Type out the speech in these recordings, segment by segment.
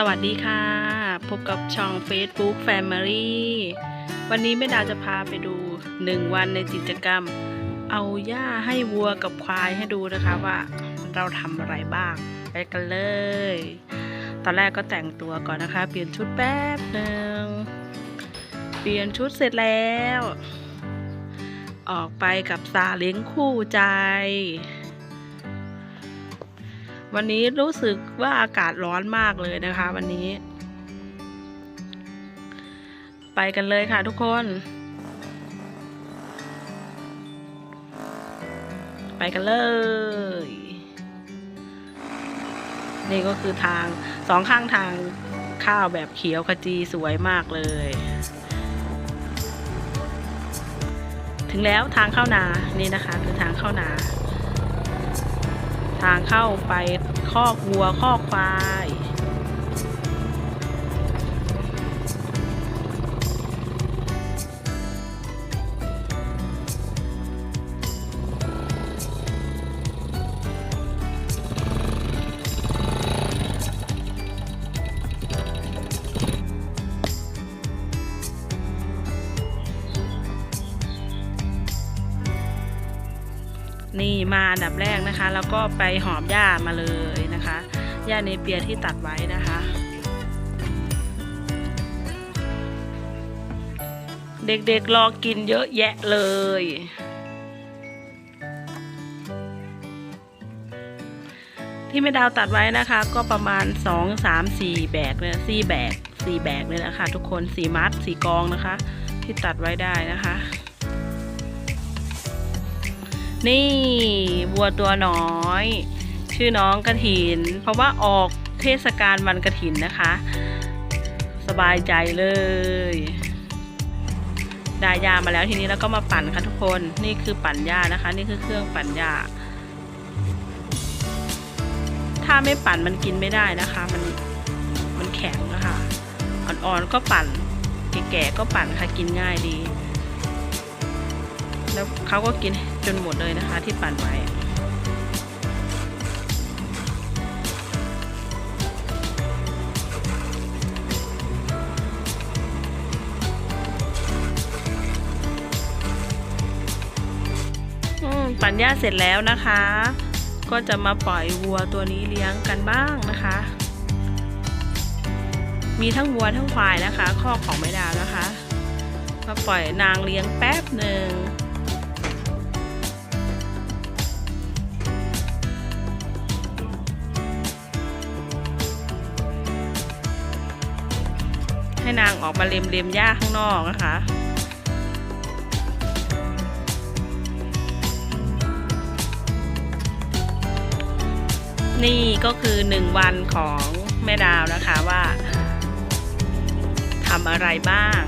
สวัสดีค่ะ พบกับช่อง Facebook Family วันนี้แม่ดาวจะพาไปดู 1 วันในกิจกรรม เอาหญ้าให้วัวกับควายให้ดูนะคะว่าเราทำอะไรบ้าง ไปกันเลย ตอนแรกก็แต่งตัวก่อนนะคะ เปลี่ยนชุดแป๊บหนึ่ง เปลี่ยนชุดเสร็จแล้ว ออกไปกับซาเล้งคู่ใจ วันนี้รู้สึกว่าอากาศร้อนมากเลยนะคะ วันนี้ ไปกันเลยค่ะทุกคน ไปกันเลย นี่ก็คือทางสองข้างทางข้าวแบบเขียวขจีสวยมากเลย ถึงแล้วทางเข้านานี่นะคะ คือทางเข้านา ทางเข้าไปคอกวัวคอกควาย นี่มาอันดับแรกนะคะ แล้วก็ไปหอมหญ้ามาเลยนะคะหญ้าเนเปียที่ตัดไว้นะคะ เด็กๆรอกินเยอะแยะเลยที่แม่ดาวตัดไว้นะคะ ก็ประมาณสองสามสี่แบกเลยสี่แบกสี่แบกเลยนะคะ ทุกคนสี่มัดสี่กองนะคะ ที่ตัดไว้ได้นะคะ นี่วัวตัวน้อย ชื่อน้องกระถิน เพราะว่าออกเทศกาลวันกระถินนะคะ สบายใจเลยได้ยามาแล้วทีนี้แล้วก็มาปั่นค่ะทุกคนนี่คือปั่นหญ้านะคะ นี่คือเครื่องปั่นหญ้าถ้าไม่ปั่นมันกินไม่ได้นะคะ มันมันแข็งนะคะอ่อนๆก็ปั่น แก่ๆก็ปั่นค่ะกินง่ายดี แล้วเขาก็กิน จนหมดเลยนะคะที่ปั่นไว้ปั่นหญ้าเสร็จแล้วนะคะ ก็จะมาปล่อยวัวตัวนี้เลี้ยงกันบ้างนะคะ มีทั้งวัวทั้งควายนะคะข้อของไม่ดาวนะคะ มาปล่อยนางเลี้ยงแป๊บหนึ่ง ให้นางออกมาเล็มเล็มหญ้าข้างนอกนะคะ นี่ก็คือหนึ่งวันของแม่ดาวนะคะว่าทำอะไรบ้าง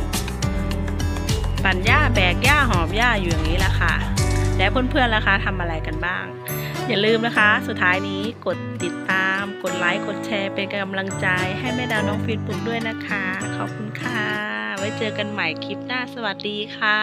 ปั่นหญ้าแบกหญ้าหอมหญ้าอยู่อย่างนี้แหละค่ะ แล้วเพื่อนๆล่ะคะทำอะไรกันบ้าง อย่าลืมนะคะ สุดท้ายนี้กดติดตาม กดไลค์ กดแชร์ เป็นกำลังใจให้แม่ดาวน้องฟิตปุ๊กด้วยนะคะ ขอบคุณค่ะ ไว้เจอกันใหม่คลิปหน้า สวัสดีค่ะ